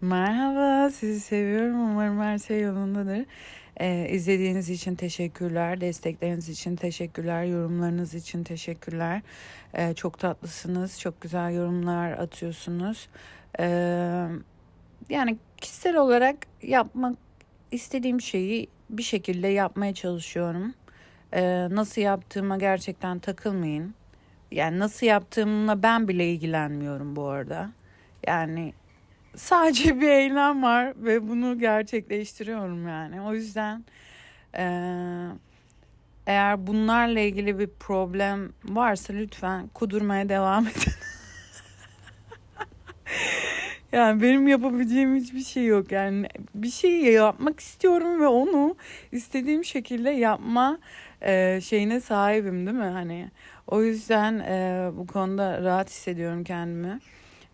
Merhaba, sizi seviyorum. Umarım her şey yolundadır. Ee, izlediğiniz için teşekkürler, destekleriniz için teşekkürler, yorumlarınız için teşekkürler. Ee, çok tatlısınız, çok güzel yorumlar atıyorsunuz. Ee, yani kişisel olarak yapmak istediğim şeyi bir şekilde yapmaya çalışıyorum. Ee, nasıl yaptığıma gerçekten takılmayın. Yani nasıl yaptığımla ben bile ilgilenmiyorum bu arada. Yani sadece bir eylem var ve bunu gerçekleştiriyorum yani. O yüzden eğer bunlarla ilgili bir problem varsa lütfen kudurmaya devam edin. Yani benim yapabileceğim hiçbir şey yok. Yani bir şey yapmak istiyorum ve onu istediğim şekilde yapma şeyine sahibim değil mi? Hani o yüzden eee, bu konuda rahat hissediyorum kendimi.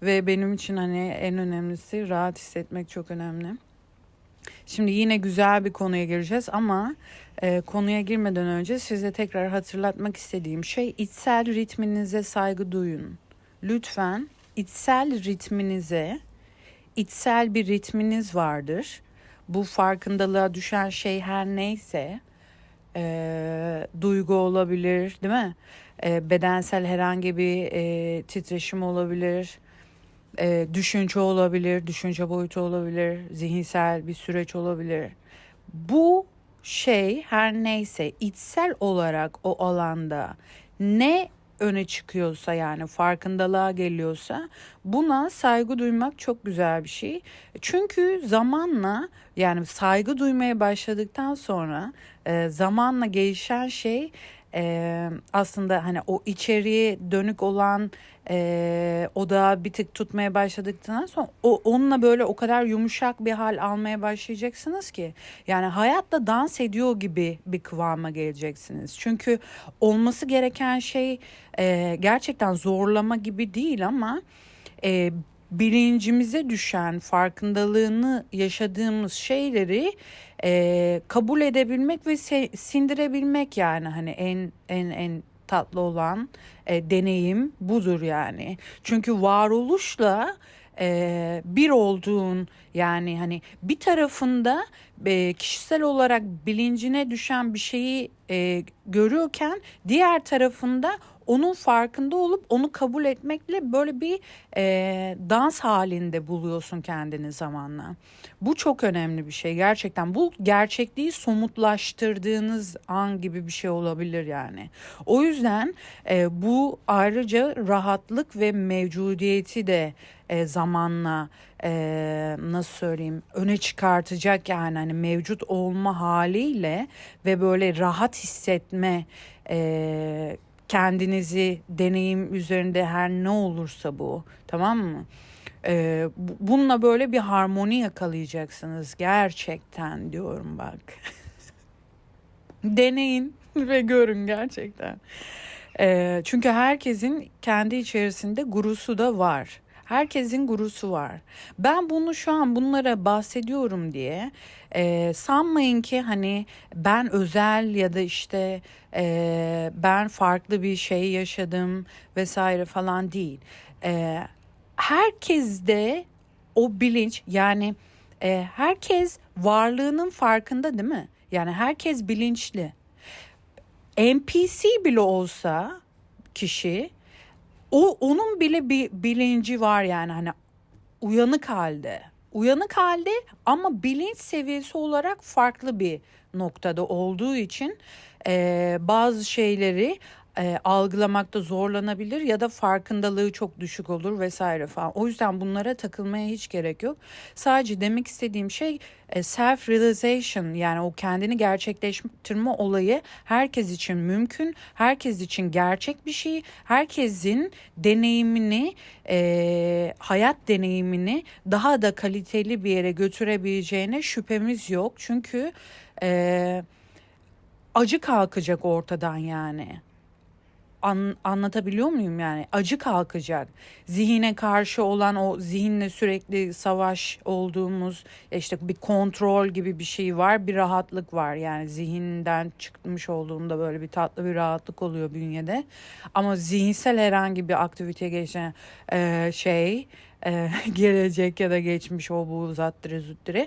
Ve benim için hani en önemlisi rahat hissetmek çok önemli. Şimdi yine güzel bir konuya gireceğiz ama e, konuya girmeden önce size tekrar hatırlatmak istediğim şey içsel ritminize saygı duyun. Lütfen içsel ritminize, içsel bir ritminiz vardır. Bu farkındalığa düşen şey her neyse, e, duygu olabilir, değil mi? E, bedensel herhangi bir e, titreşim olabilir e, düşünce olabilir, düşünce boyutu olabilir, zihinsel bir süreç olabilir. Bu şey her neyse içsel olarak o alanda ne öne çıkıyorsa yani farkındalığa geliyorsa buna saygı duymak çok güzel bir şey. Çünkü zamanla yani saygı duymaya başladıktan sonra e, zamanla gelişen şey e, aslında hani o içeriye dönük olan e, odağı bir tık tutmaya başladıktan sonra o, onunla böyle o kadar yumuşak bir hal almaya başlayacaksınız ki yani hayatta dans ediyor gibi bir kıvama geleceksiniz. Çünkü olması gereken şey e, gerçekten zorlama gibi değil ama e, bilincimize düşen farkındalığını yaşadığımız şeyleri e, kabul edebilmek ve se- sindirebilmek yani hani en en en tatlı olan e, deneyim budur yani. Çünkü varoluşla e, bir olduğun yani hani bir tarafında e, kişisel olarak bilincine düşen bir şeyi e, görüyorken diğer tarafında onun farkında olup onu kabul etmekle böyle bir e, dans halinde buluyorsun kendini zamanla. Bu çok önemli bir şey gerçekten. Bu gerçekliği somutlaştırdığınız an gibi bir şey olabilir yani. O yüzden e, bu ayrıca rahatlık ve mevcudiyeti de e, zamanla e, nasıl söyleyeyim öne çıkartacak yani hani mevcut olma haliyle ve böyle rahat hissetme e, kendinizi deneyim üzerinde her ne olursa bu tamam mı? Ee, bu- bununla böyle bir harmoni yakalayacaksınız gerçekten diyorum bak. Deneyin ve görün gerçekten. Ee, çünkü herkesin kendi içerisinde gurusu da var. Herkesin gurusu var. Ben bunu şu an bunlara bahsediyorum diye e, sanmayın ki hani ben özel ya da işte e, ben farklı bir şey yaşadım vesaire falan değil. E, herkeste o bilinç yani e, herkes varlığının farkında değil mi? Yani herkes bilinçli. NPC bile olsa kişi o onun bile bir bilinci var yani hani uyanık halde. Uyanık halde ama bilinç seviyesi olarak farklı bir noktada olduğu için eee, bazı şeyleri eee, algılamakta zorlanabilir ya da farkındalığı çok düşük olur vesaire falan. O yüzden bunlara takılmaya hiç gerek yok. Sadece demek istediğim şey e, self realization yani o kendini gerçekleştirme olayı herkes için mümkün. Herkes için gerçek bir şey. Herkesin deneyimini, e, hayat deneyimini daha da kaliteli bir yere götürebileceğine şüphemiz yok. Çünkü e, acı kalkacak ortadan yani. An- anlatabiliyor muyum yani? Acı kalkacak. Zihine karşı olan o zihinle sürekli savaş olduğumuz işte bir kontrol gibi bir şey var. Bir rahatlık var yani zihinden çıkmış olduğunda böyle bir tatlı bir rahatlık oluyor bünyede. Ama zihinsel herhangi bir aktivite geçen e, şey e, gelecek ya da geçmiş o bu uzattırı züttürü.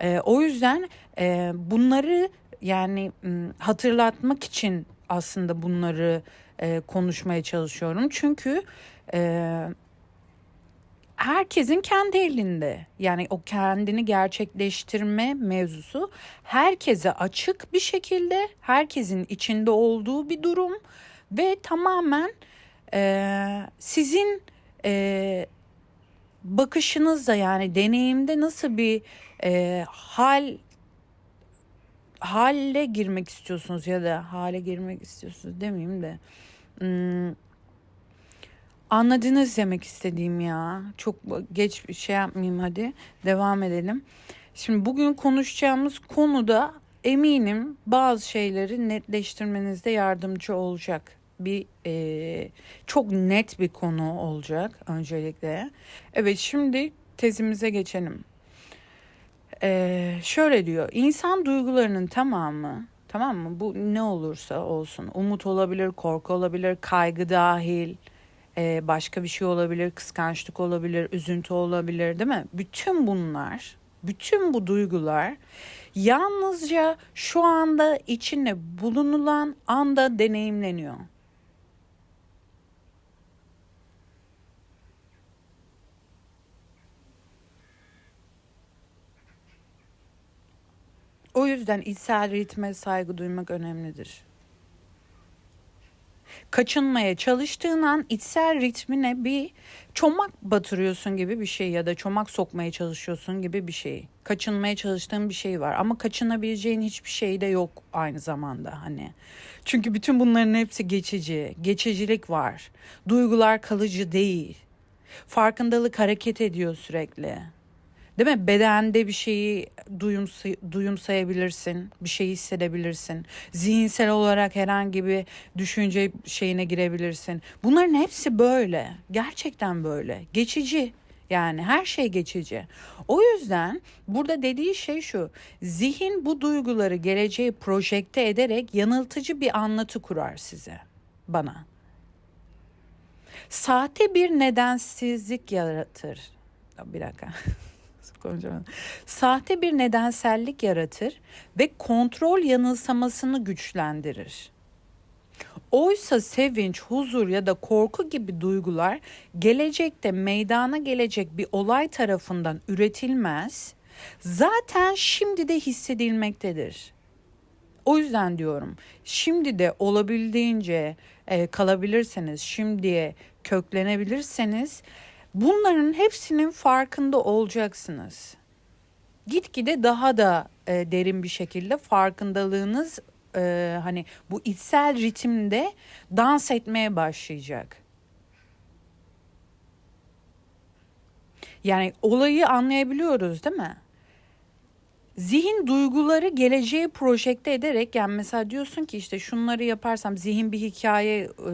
E, o yüzden e, bunları yani hatırlatmak için aslında bunları e, konuşmaya çalışıyorum. Çünkü e, herkesin kendi elinde. Yani o kendini gerçekleştirme mevzusu herkese açık bir şekilde, herkesin içinde olduğu bir durum ve tamamen e, sizin e, bakışınızda yani deneyimde nasıl bir e, hal halle girmek istiyorsunuz ya da hale girmek istiyorsunuz demeyeyim de hmm, anladınız demek istediğim ya çok geç bir şey yapmayayım hadi devam edelim. Şimdi bugün konuşacağımız konuda eminim bazı şeyleri netleştirmenizde yardımcı olacak bir e, çok net bir konu olacak öncelikle. Evet şimdi tezimize geçelim. Ee, şöyle diyor. İnsan duygularının tamamı tamam mı? Bu ne olursa olsun. Umut olabilir, korku olabilir, kaygı dahil. e, başka bir şey olabilir, kıskançlık olabilir, üzüntü olabilir değil mi? Bütün bunlar, bütün bu duygular yalnızca şu anda içinde bulunulan anda deneyimleniyor. O yüzden içsel ritme saygı duymak önemlidir. Kaçınmaya çalıştığın an içsel ritmine bir çomak batırıyorsun gibi bir şey ya da çomak sokmaya çalışıyorsun gibi bir şey. Kaçınmaya çalıştığın bir şey var ama kaçınabileceğin hiçbir şey de yok aynı zamanda hani. Çünkü bütün bunların hepsi geçici. Geçicilik var. Duygular kalıcı değil. Farkındalık hareket ediyor sürekli. Değil mi? Bedende bir şeyi duyumsay duyumsayabilirsin, bir şey hissedebilirsin. Zihinsel olarak herhangi bir düşünce şeyine girebilirsin. Bunların hepsi böyle. Gerçekten böyle. Geçici. Yani her şey geçici. O yüzden burada dediği şey şu. Zihin bu duyguları geleceğe projekte ederek yanıltıcı bir anlatı kurar size. Bana. Sahte bir nedensizlik yaratır. Bir dakika. konuşamadım. Sahte bir nedensellik yaratır ve kontrol yanılsamasını güçlendirir. Oysa sevinç, huzur ya da korku gibi duygular gelecekte meydana gelecek bir olay tarafından üretilmez, zaten şimdi de hissedilmektedir. O yüzden diyorum şimdi de olabildiğince e, kalabilirseniz, şimdiye köklenebilirseniz Bunların hepsinin farkında olacaksınız. Gitgide daha da e, derin bir şekilde farkındalığınız e, hani bu içsel ritimde dans etmeye başlayacak. Yani olayı anlayabiliyoruz değil mi? Zihin duyguları geleceğe projekte ederek yani mesela diyorsun ki işte şunları yaparsam zihin bir hikaye e,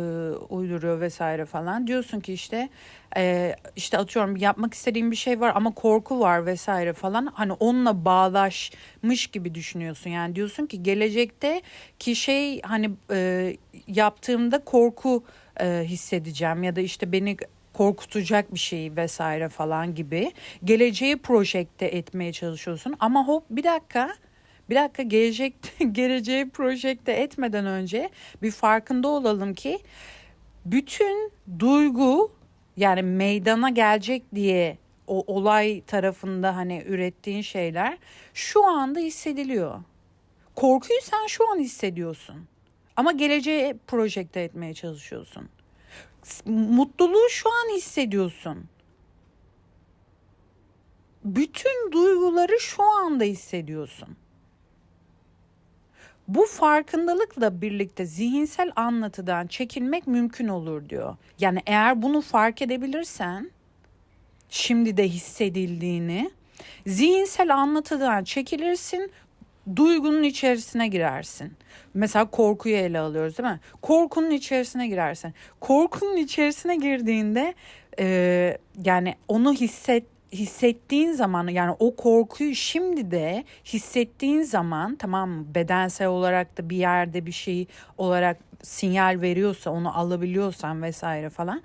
uyduruyor vesaire falan. Diyorsun ki işte e, işte atıyorum yapmak istediğim bir şey var ama korku var vesaire falan. Hani onunla bağlaşmış gibi düşünüyorsun. Yani diyorsun ki gelecekte ki şey hani e, yaptığımda korku e, hissedeceğim ya da işte beni korkutacak bir şey vesaire falan gibi geleceği projekte etmeye çalışıyorsun ama hop bir dakika bir dakika gelecek geleceği projekte etmeden önce bir farkında olalım ki bütün duygu yani meydana gelecek diye o olay tarafında hani ürettiğin şeyler şu anda hissediliyor. Korkuyu sen şu an hissediyorsun. Ama geleceğe projekte etmeye çalışıyorsun mutluluğu şu an hissediyorsun. Bütün duyguları şu anda hissediyorsun. Bu farkındalıkla birlikte zihinsel anlatıdan çekilmek mümkün olur diyor. Yani eğer bunu fark edebilirsen şimdi de hissedildiğini zihinsel anlatıdan çekilirsin, duygunun içerisine girersin. Mesela korkuyu ele alıyoruz değil mi? Korkunun içerisine girersin. Korkunun içerisine girdiğinde e, yani onu hisset hissettiğin zaman yani o korkuyu şimdi de hissettiğin zaman tamam bedensel olarak da bir yerde bir şey olarak sinyal veriyorsa onu alabiliyorsan vesaire falan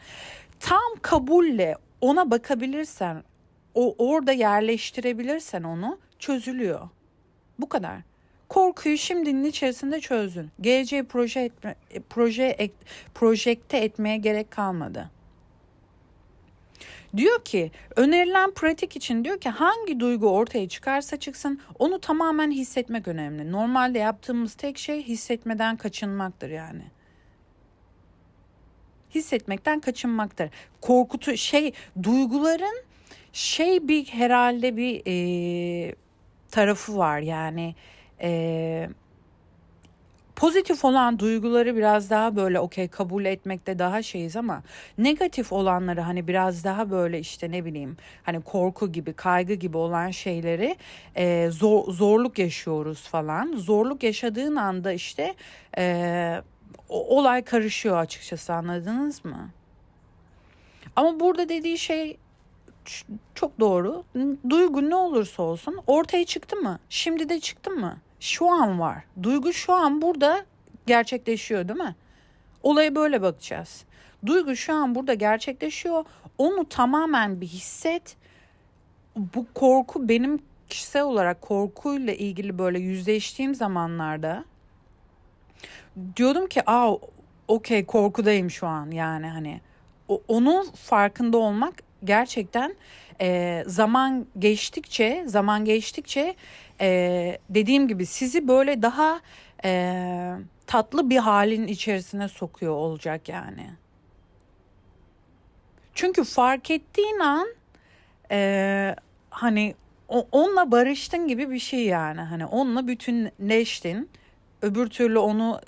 tam kabulle ona bakabilirsen, o orada yerleştirebilirsen onu çözülüyor. Bu kadar. Korkuyu şimdinin içerisinde çözdün. Geleceği proje etme, proje ek, projekte etmeye gerek kalmadı. Diyor ki önerilen pratik için diyor ki hangi duygu ortaya çıkarsa çıksın onu tamamen hissetmek önemli. Normalde yaptığımız tek şey hissetmeden kaçınmaktır yani. Hissetmekten kaçınmaktır. Korkutu şey duyguların şey bir herhalde bir e, tarafı var yani e, pozitif olan duyguları biraz daha böyle okey kabul etmekte daha şeyiz ama negatif olanları hani biraz daha böyle işte ne bileyim hani korku gibi kaygı gibi olan şeyleri e, zor, zorluk yaşıyoruz falan zorluk yaşadığın anda işte e, olay karışıyor açıkçası anladınız mı? Ama burada dediği şey çok doğru. Duygu ne olursa olsun ortaya çıktı mı? Şimdi de çıktı mı? Şu an var. Duygu şu an burada gerçekleşiyor değil mi? Olaya böyle bakacağız. Duygu şu an burada gerçekleşiyor. Onu tamamen bir hisset. Bu korku benim kişisel olarak korkuyla ilgili böyle yüzleştiğim zamanlarda diyordum ki aa okey korkudayım şu an yani hani onun farkında olmak gerçekten e, zaman geçtikçe zaman geçtikçe e, dediğim gibi sizi böyle daha e, tatlı bir halin içerisine sokuyor olacak yani. Çünkü fark ettiğin an e, hani o, onunla barıştın gibi bir şey yani hani onunla bütünleştin. Öbür türlü onu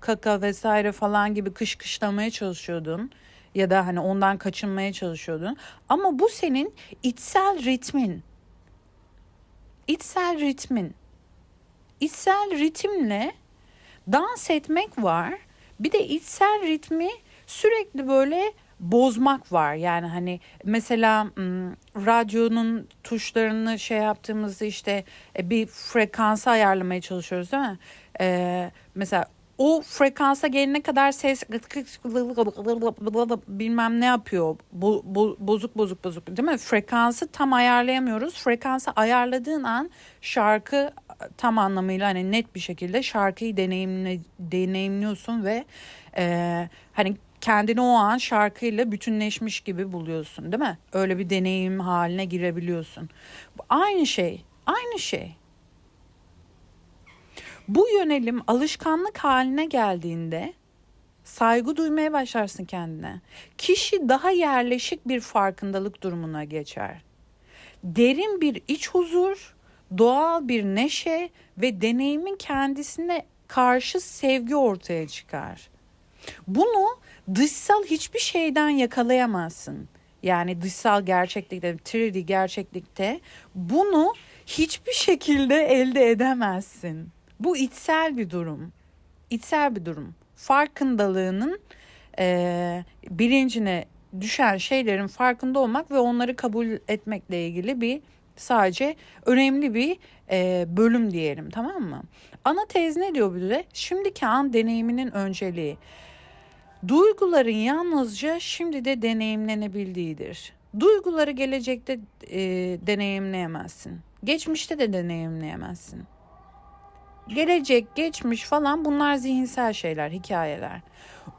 kaka vesaire falan gibi kışkışlamaya çalışıyordun ya da hani ondan kaçınmaya çalışıyordun. Ama bu senin içsel ritmin. İçsel ritmin. İçsel ritimle dans etmek var. Bir de içsel ritmi sürekli böyle bozmak var. Yani hani mesela radyonun tuşlarını şey yaptığımızda işte e, bir frekansı ayarlamaya çalışıyoruz değil mi? Ee, mesela o frekansa gelene kadar ses bilmem ne yapıyor. Bo- bo- bozuk bozuk bozuk değil mi? Frekansı tam ayarlayamıyoruz. Frekansı ayarladığın an şarkı tam anlamıyla hani net bir şekilde şarkıyı deneyimle, deneyimliyorsun ve e, hani kendini o an şarkıyla bütünleşmiş gibi buluyorsun değil mi? Öyle bir deneyim haline girebiliyorsun. Aynı şey, aynı şey. Bu yönelim alışkanlık haline geldiğinde saygı duymaya başlarsın kendine. Kişi daha yerleşik bir farkındalık durumuna geçer. Derin bir iç huzur, doğal bir neşe ve deneyimin kendisine karşı sevgi ortaya çıkar. Bunu dışsal hiçbir şeyden yakalayamazsın. Yani dışsal gerçeklikte, 3D gerçeklikte bunu hiçbir şekilde elde edemezsin. Bu içsel bir durum. İçsel bir durum. Farkındalığının eee, bilincine düşen şeylerin farkında olmak ve onları kabul etmekle ilgili bir sadece önemli bir eee, bölüm diyelim tamam mı? Ana tez ne diyor bize? Şimdiki an deneyiminin önceliği. Duyguların yalnızca şimdi de deneyimlenebildiğidir. Duyguları gelecekte e, deneyimleyemezsin. Geçmişte de deneyimleyemezsin. Gelecek, geçmiş falan bunlar zihinsel şeyler, hikayeler.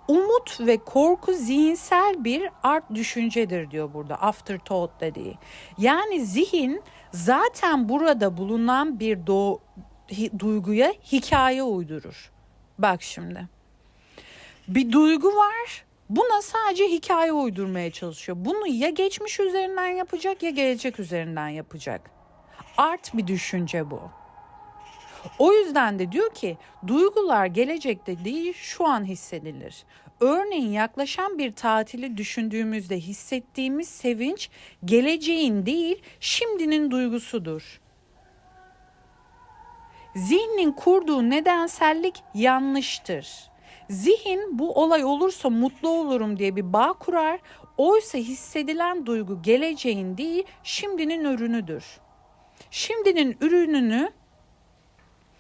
Umut ve korku zihinsel bir art düşüncedir diyor burada afterthought dediği. Yani zihin zaten burada bulunan bir do- duyguya hikaye uydurur. Bak şimdi bir duygu var. Buna sadece hikaye uydurmaya çalışıyor. Bunu ya geçmiş üzerinden yapacak ya gelecek üzerinden yapacak. Art bir düşünce bu. O yüzden de diyor ki duygular gelecekte değil şu an hissedilir. Örneğin yaklaşan bir tatili düşündüğümüzde hissettiğimiz sevinç geleceğin değil şimdinin duygusudur. Zihnin kurduğu nedensellik yanlıştır. Zihin bu olay olursa mutlu olurum diye bir bağ kurar. Oysa hissedilen duygu geleceğin değil, şimdinin ürünüdür. Şimdinin ürününü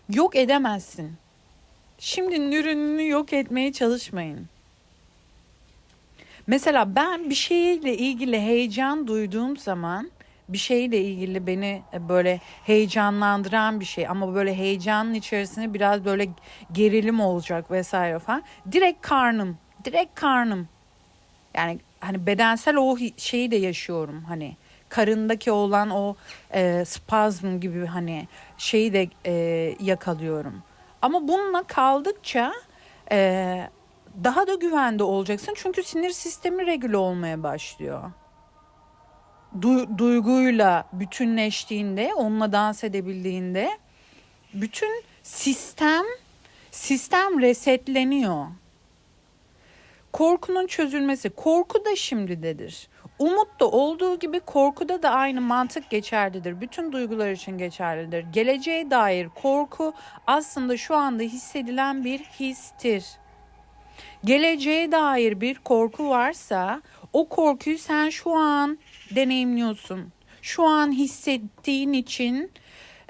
yok edemezsin. Şimdinin ürününü yok etmeye çalışmayın. Mesela ben bir şeyle ilgili heyecan duyduğum zaman bir şeyle ilgili beni böyle heyecanlandıran bir şey ama böyle heyecanın içerisinde biraz böyle gerilim olacak vesaire falan. Direkt karnım, direkt karnım. Yani hani bedensel o şeyi de yaşıyorum hani karındaki olan o e, spazm gibi hani şeyi de e, yakalıyorum. Ama bununla kaldıkça e, daha da güvende olacaksın çünkü sinir sistemi regüle olmaya başlıyor. Du- duyguyla bütünleştiğinde, onunla dans edebildiğinde bütün sistem sistem resetleniyor. Korkunun çözülmesi. Korku da şimdidedir. Umut da olduğu gibi korkuda da aynı mantık geçerlidir. Bütün duygular için geçerlidir. Geleceğe dair korku aslında şu anda hissedilen bir histir. Geleceğe dair bir korku varsa o korkuyu sen şu an deneyimliyorsun. Şu an hissettiğin için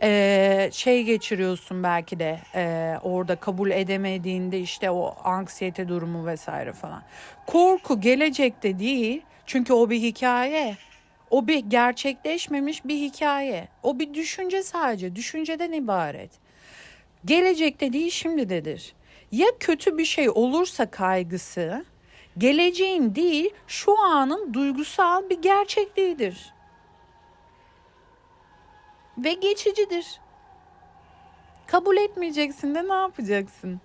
eee, şey geçiriyorsun belki de eee, orada kabul edemediğinde işte o anksiyete durumu vesaire falan. Korku gelecekte değil çünkü o bir hikaye. O bir gerçekleşmemiş bir hikaye. O bir düşünce sadece. Düşünceden ibaret. Gelecekte değil şimdidedir. Ya kötü bir şey olursa kaygısı, geleceğin değil şu anın duygusal bir gerçekliğidir. Ve geçicidir. Kabul etmeyeceksin de ne yapacaksın?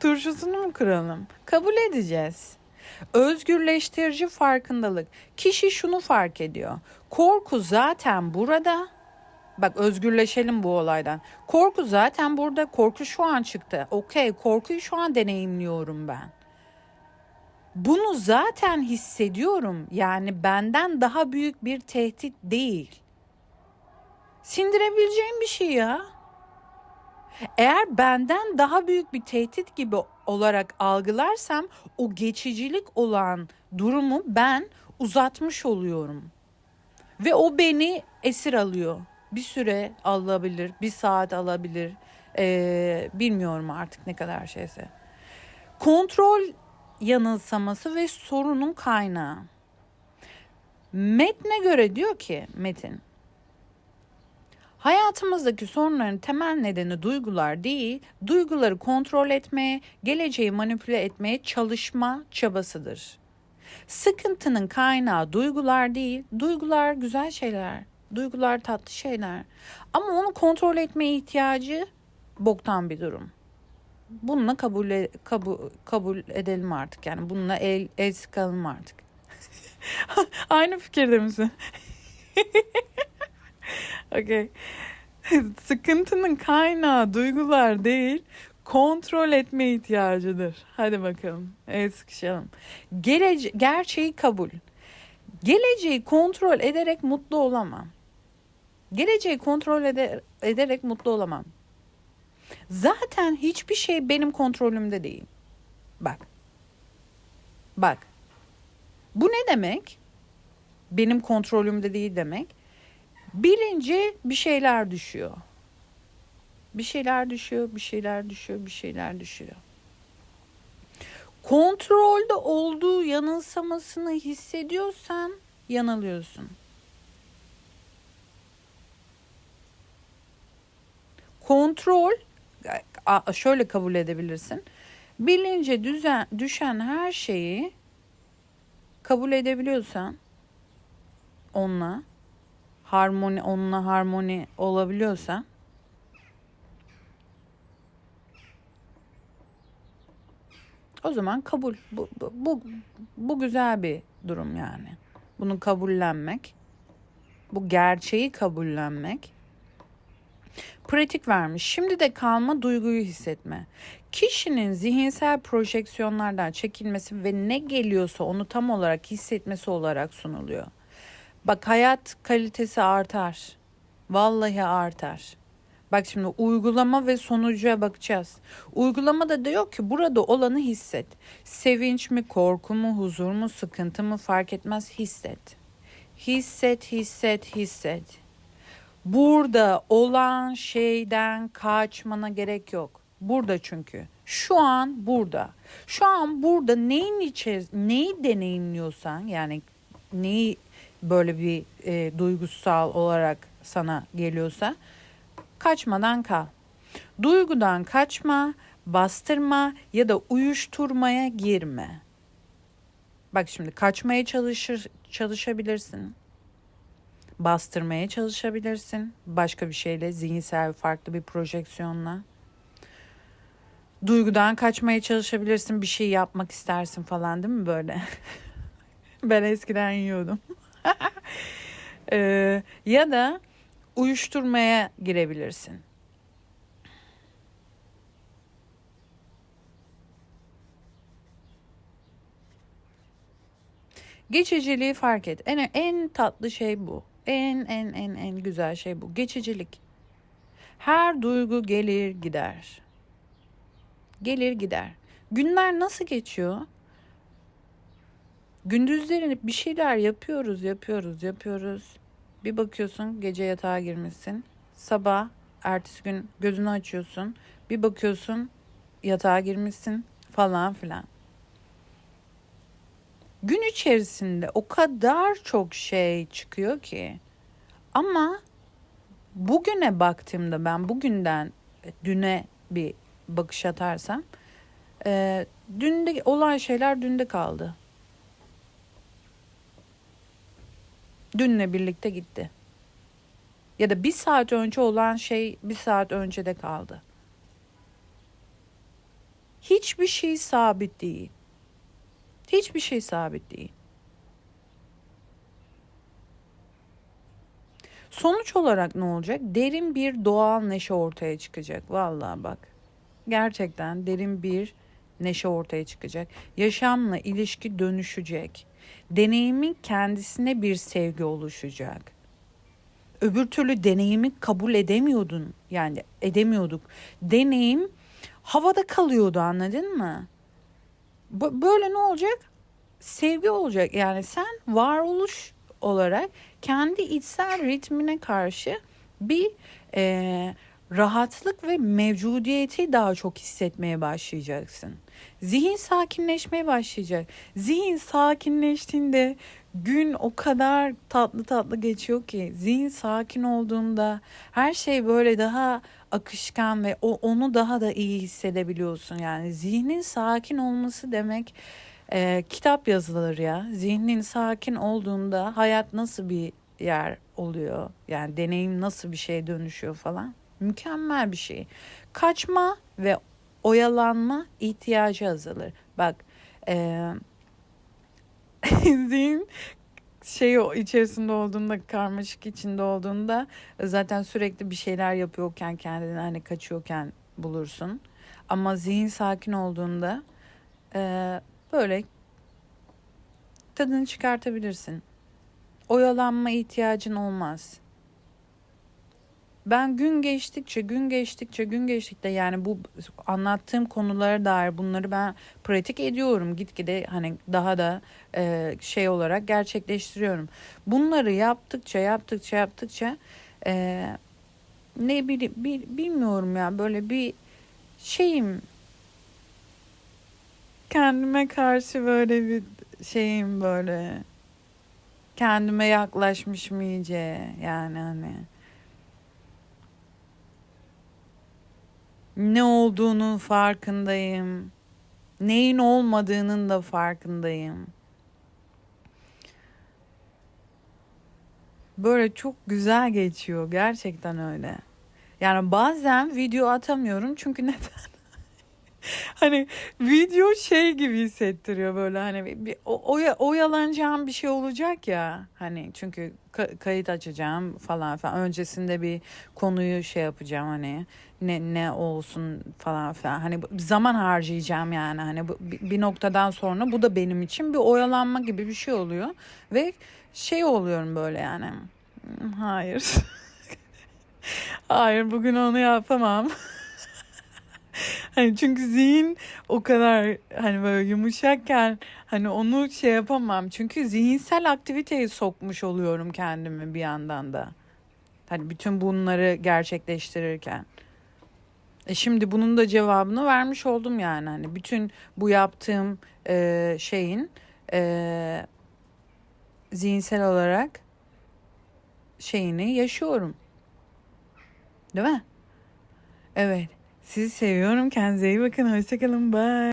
Turşusunu mu kıralım? Kabul edeceğiz. Özgürleştirici farkındalık. Kişi şunu fark ediyor. Korku zaten burada. Bak özgürleşelim bu olaydan. Korku zaten burada. Korku şu an çıktı. Okey korkuyu şu an deneyimliyorum ben. Bunu zaten hissediyorum. Yani benden daha büyük bir tehdit değil. Sindirebileceğim bir şey ya. Eğer benden daha büyük bir tehdit gibi olarak algılarsam o geçicilik olan durumu ben uzatmış oluyorum. Ve o beni esir alıyor. Bir süre alabilir, bir saat alabilir. Ee, bilmiyorum artık ne kadar şeyse. Kontrol yanılsaması ve sorunun kaynağı. Metne göre diyor ki Metin, Hayatımızdaki sorunların temel nedeni duygular değil, duyguları kontrol etmeye, geleceği manipüle etmeye çalışma çabasıdır. Sıkıntının kaynağı duygular değil, duygular güzel şeyler, duygular tatlı şeyler. Ama onu kontrol etmeye ihtiyacı boktan bir durum. Bununla kabul, e- kabul, kabul edelim artık yani bununla el, el sıkalım artık. Aynı fikirde misin? Okey. Sıkıntının kaynağı duygular değil, kontrol etme ihtiyacıdır. Hadi bakalım. Evet sıkışalım. Gelece gerçeği kabul. Geleceği kontrol ederek mutlu olamam. Geleceği kontrol eder, ederek mutlu olamam. Zaten hiçbir şey benim kontrolümde değil. Bak. Bak. Bu ne demek? Benim kontrolümde değil demek. Bilince bir şeyler düşüyor. Bir şeyler düşüyor, bir şeyler düşüyor, bir şeyler düşüyor. Kontrolde olduğu yanılsamasını hissediyorsan yanılıyorsun. Kontrol şöyle kabul edebilirsin. Bilince düzen, düşen her şeyi kabul edebiliyorsan onunla harmoni onunla harmoni olabiliyorsa o zaman kabul bu, bu, bu, bu güzel bir durum yani. Bunu kabullenmek, bu gerçeği kabullenmek pratik vermiş. Şimdi de kalma duyguyu hissetme. Kişinin zihinsel projeksiyonlardan çekilmesi ve ne geliyorsa onu tam olarak hissetmesi olarak sunuluyor. Bak hayat kalitesi artar. Vallahi artar. Bak şimdi uygulama ve sonuca bakacağız. Uygulamada diyor ki burada olanı hisset. Sevinç mi, korku mu, huzur mu, sıkıntı mı fark etmez hisset. Hisset, hisset, hisset. Burada olan şeyden kaçmana gerek yok. Burada çünkü. Şu an burada. Şu an burada neyin içerisinde neyi deneyimliyorsan yani neyi böyle bir e, duygusal olarak sana geliyorsa kaçmadan kal. Duygudan kaçma, bastırma ya da uyuşturmaya girme. Bak şimdi kaçmaya çalışır çalışabilirsin. Bastırmaya çalışabilirsin. Başka bir şeyle, zihinsel farklı bir projeksiyonla. Duygudan kaçmaya çalışabilirsin. Bir şey yapmak istersin falan değil mi böyle? ben eskiden yiyordum. Ee, ya da uyuşturmaya girebilirsin. Geçiciliği fark et. En en tatlı şey bu. En en en en güzel şey bu. Geçicilik. Her duygu gelir gider. Gelir gider. Günler nasıl geçiyor? Gündüzlerini bir şeyler yapıyoruz, yapıyoruz, yapıyoruz. Bir bakıyorsun gece yatağa girmişsin. Sabah ertesi gün gözünü açıyorsun. Bir bakıyorsun yatağa girmişsin falan filan. Gün içerisinde o kadar çok şey çıkıyor ki. Ama bugüne baktığımda ben bugünden düne bir bakış atarsam e, dünde olan şeyler dünde kaldı. Dünle birlikte gitti. Ya da bir saat önce olan şey bir saat önce de kaldı. Hiçbir şey sabit değil. Hiçbir şey sabit değil. Sonuç olarak ne olacak? Derin bir doğal neşe ortaya çıkacak. Vallahi bak. Gerçekten derin bir neşe ortaya çıkacak. Yaşamla ilişki dönüşecek. Deneyimin kendisine bir sevgi oluşacak. Öbür türlü deneyimi kabul edemiyordun. Yani edemiyorduk. Deneyim havada kalıyordu anladın mı? Böyle ne olacak? Sevgi olacak. Yani sen varoluş olarak kendi içsel ritmine karşı bir e, rahatlık ve mevcudiyeti daha çok hissetmeye başlayacaksın. Zihin sakinleşmeye başlayacak. Zihin sakinleştiğinde gün o kadar tatlı tatlı geçiyor ki zihin sakin olduğunda her şey böyle daha akışkan ve o, onu daha da iyi hissedebiliyorsun. Yani zihnin sakin olması demek e, kitap yazılır ya. Zihnin sakin olduğunda hayat nasıl bir yer oluyor? Yani deneyim nasıl bir şeye dönüşüyor falan. Mükemmel bir şey. Kaçma ve oyalanma ihtiyacı azalır. Bak e, zihin şey içerisinde olduğunda karmaşık içinde olduğunda zaten sürekli bir şeyler yapıyorken kendini hani kaçıyorken bulursun. Ama zihin sakin olduğunda e, böyle tadını çıkartabilirsin. Oyalanma ihtiyacın olmaz. Ben gün geçtikçe, gün geçtikçe, gün geçtikçe yani bu anlattığım konulara dair bunları ben pratik ediyorum. Gitgide hani daha da e, şey olarak gerçekleştiriyorum. Bunları yaptıkça, yaptıkça, yaptıkça e, ne bileyim bilmiyorum ya böyle bir şeyim kendime karşı böyle bir şeyim böyle kendime yaklaşmışım iyice yani hani ne olduğunun farkındayım. Neyin olmadığının da farkındayım. Böyle çok güzel geçiyor gerçekten öyle. Yani bazen video atamıyorum çünkü neden? hani video şey gibi hissettiriyor böyle hani bir o, oya, oyalanacağım bir şey olacak ya hani çünkü ka- kayıt açacağım falan falan öncesinde bir konuyu şey yapacağım hani ne ne olsun falan filan. Hani zaman harcayacağım yani hani bu, bir noktadan sonra bu da benim için bir oyalanma gibi bir şey oluyor. Ve şey oluyorum böyle yani hayır. Hayır bugün onu yapamam Hani çünkü zihin o kadar hani böyle yumuşakken hani onu şey yapamam. Çünkü zihinsel aktiviteye sokmuş oluyorum kendimi bir yandan da. Hani bütün bunları gerçekleştirirken. E şimdi bunun da cevabını vermiş oldum yani. Hani bütün bu yaptığım e, şeyin e, zihinsel olarak şeyini yaşıyorum. Değil mi? Evet. Sizi seviyorum. Kendinize iyi bakın. Hoşçakalın. Bye.